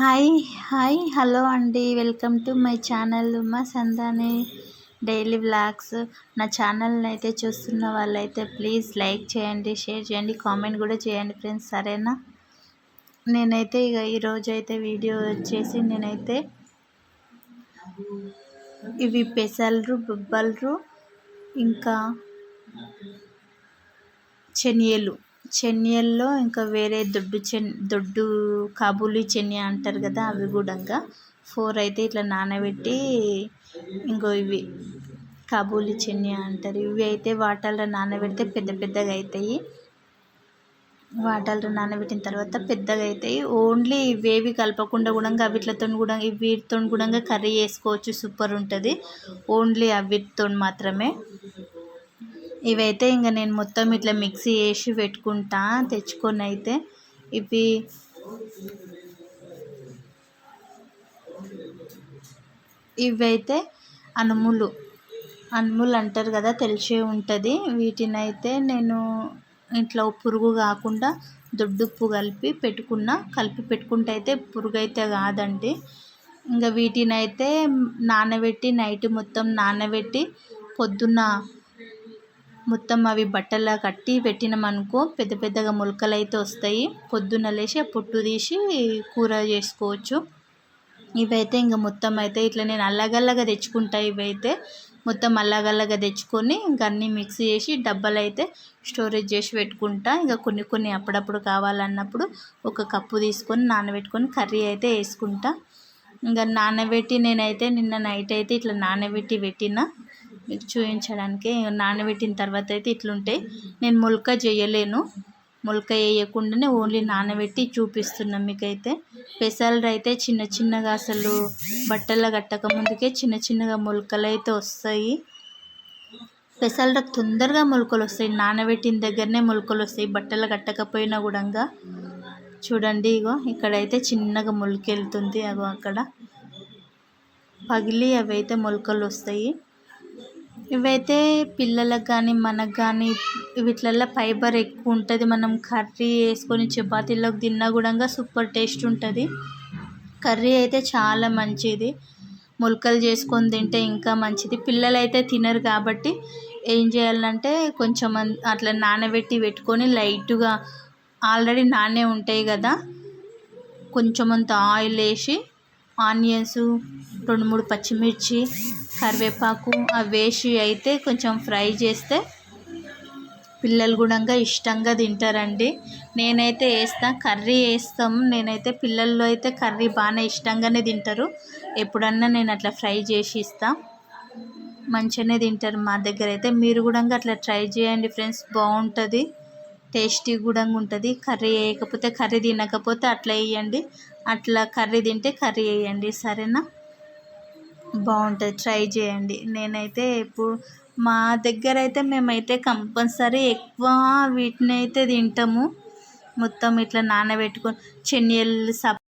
Hi hi hello అండి. Welcome to my channel మా సందాని డైలీ వ్లాగ్స్. నా ఛానల్ని అయితే చూస్తున్న వాళ్ళైతే ప్లీజ్ లైక్ చేయండి షేర్ చేయండి కామెంట్ కూడా చేయండి ఫ్రెండ్స్. సరేనా? నేనైతే ఇక ఈరోజు అయితే వీడియో వచ్చేసి నేనైతే ఇవి పెసలరు బొబ్బలరు ఇంకా శనియలు. చెనియల్లో ఇంకా వేరే దొడ్డు చెన్ దొడ్డు కాబూలి చెనియా అంటారు కదా అవి కూడా ఫోర్ అయితే ఇట్లా నానబెట్టి ఇంకో ఇవి కాబూలి చెనియా అంటారు. ఇవి అయితే వాటర్లో నానబెడితే పెద్ద పెద్దగా అవుతాయి వాటర్లో నానబెట్టిన తర్వాత పెద్దగా అవుతాయి ఓన్లీ ఇవేవి కలపకుండా కూడా అవిట్లతో కూడా వీటితో కూడా కర్రీ చేసుకోవచ్చు సూపర్ ఉంటుంది. ఓన్లీ అవిటితో మాత్రమే. ఇవైతే ఇంకా నేను మొత్తం ఇట్లా మిక్సీ వేసి పెట్టుకుంటా తెచ్చుకొని అయితే ఇవి ఇవైతే అనుములు. అనుములు అంటారు కదా తెలిసే ఉంటుంది. వీటిని అయితే నేను ఇట్లా పురుగు కాకుండా దొడ్డుప్పు కలిపి పెట్టుకున్న. కలిపి పెట్టుకుంటే అయితే పురుగు అయితే కాదండి. ఇంకా వీటిని అయితే నానబెట్టి నైట్ మొత్తం నానబెట్టి పొద్దున్న మొత్తం అవి బట్టలా కట్టి పెట్టినామనుకో పెద్ద పెద్దగా మొలకలు అయితే వస్తాయి. పొద్దున్న లేచి ఆ పొట్టు తీసి కూర చేసుకోవచ్చు. ఇవైతే ఇంకా మొత్తం అయితే ఇట్లా నేను అల్లగల్లగా తెచ్చుకుంటా ఇవైతే. మొత్తం అల్లగల్లగా తెచ్చుకొని ఇంకా అన్నీ మిక్స్ చేసి డబ్బాలు అయితే స్టోరేజ్ చేసి పెట్టుకుంటా. ఇంకా కొన్ని కొన్ని అప్పుడప్పుడు కావాలన్నప్పుడు ఒక కప్పు తీసుకొని నానబెట్టుకొని కర్రీ అయితే వేసుకుంటా. ఇంకా నానబెట్టి నేనైతే నిన్న నైట్ అయితే ఇట్లా నానబెట్టి పెట్టిన. మీకు చూపించడానికి నానబెట్టిన తర్వాత అయితే ఇట్లుంటాయి నేను మొలక చేయలేను. మొలక వేయకుండానే ఓన్లీ నానబెట్టి చూపిస్తున్నా మీకైతే. పెసలు అయితే చిన్న చిన్నగా అసలు బట్టలు కట్టక ముందుకే చిన్న చిన్నగా మొలకలు అయితే వస్తాయి. పెసలు తొందరగా మొలకలు వస్తాయి. నానబెట్టిన దగ్గరనే మొలకలు వస్తాయి. బట్టలు కట్టకపోయినా కూడా చూడండి ఇగో ఇక్కడైతే చిన్నగా మొలకెళ్తుంది. అగో అక్కడ. పగిలి అవి అయితే మొలకలు వస్తాయి. ఇవైతే పిల్లలకు కానీ మనకు కానీ వీటిలలో ఫైబర్ ఎక్కువ ఉంటుంది. మనం కర్రీ వేసుకొని చపాతీలోకి తిన్నా కూడా సూపర్ టేస్ట్ ఉంటుంది. కర్రీ అయితే చాలా మంచిది. మొలకలు చేసుకొని తింటే ఇంకా మంచిది. పిల్లలు అయితే తినరు కాబట్టి ఏం చేయాలంటే కొంచెం అట్లా నానబెట్టి పెట్టుకొని లైట్గా ఆల్రెడీ నానే ఉంటాయి కదా కొంచెం అంత ఆయిల్ వేసి ఆనియన్స్ రెండు మూడు పచ్చిమిర్చి కరివేపాకు అవి వేసి అయితే కొంచెం ఫ్రై చేస్తే పిల్లలు కూడా ఇష్టంగా తింటారండి. నేనైతే వేస్తా కర్రీ వేస్తాం. నేనైతే పిల్లల్లో అయితే కర్రీ బాగానే ఇష్టంగానే తింటారు. ఎప్పుడన్నా నేను అట్లా ఫ్రై చేసి ఇస్తా. మంచిగానే తింటారు మా దగ్గర అయితే. మీరు కూడా అట్లా ట్రై చేయండి ఫ్రెండ్స్ బాగుంటుంది. టేస్టీ కూడా ఉంటుంది. కర్రీ వేయకపోతే కర్రీ తినకపోతే అట్లా వేయండి. అట్లా కర్రీ తింటే కర్రీ వేయండి. సరేనా? బాగుంటుంది. ట్రై చేయండి. నేనైతే ఎప్పుడు మా దగ్గర అయితే మేమైతే కంపల్సరీ ఎక్కువ వీటిని అయితే తింటాము. మొత్తం ఇట్లా నానబెట్టుకొని చెనియల్ సప్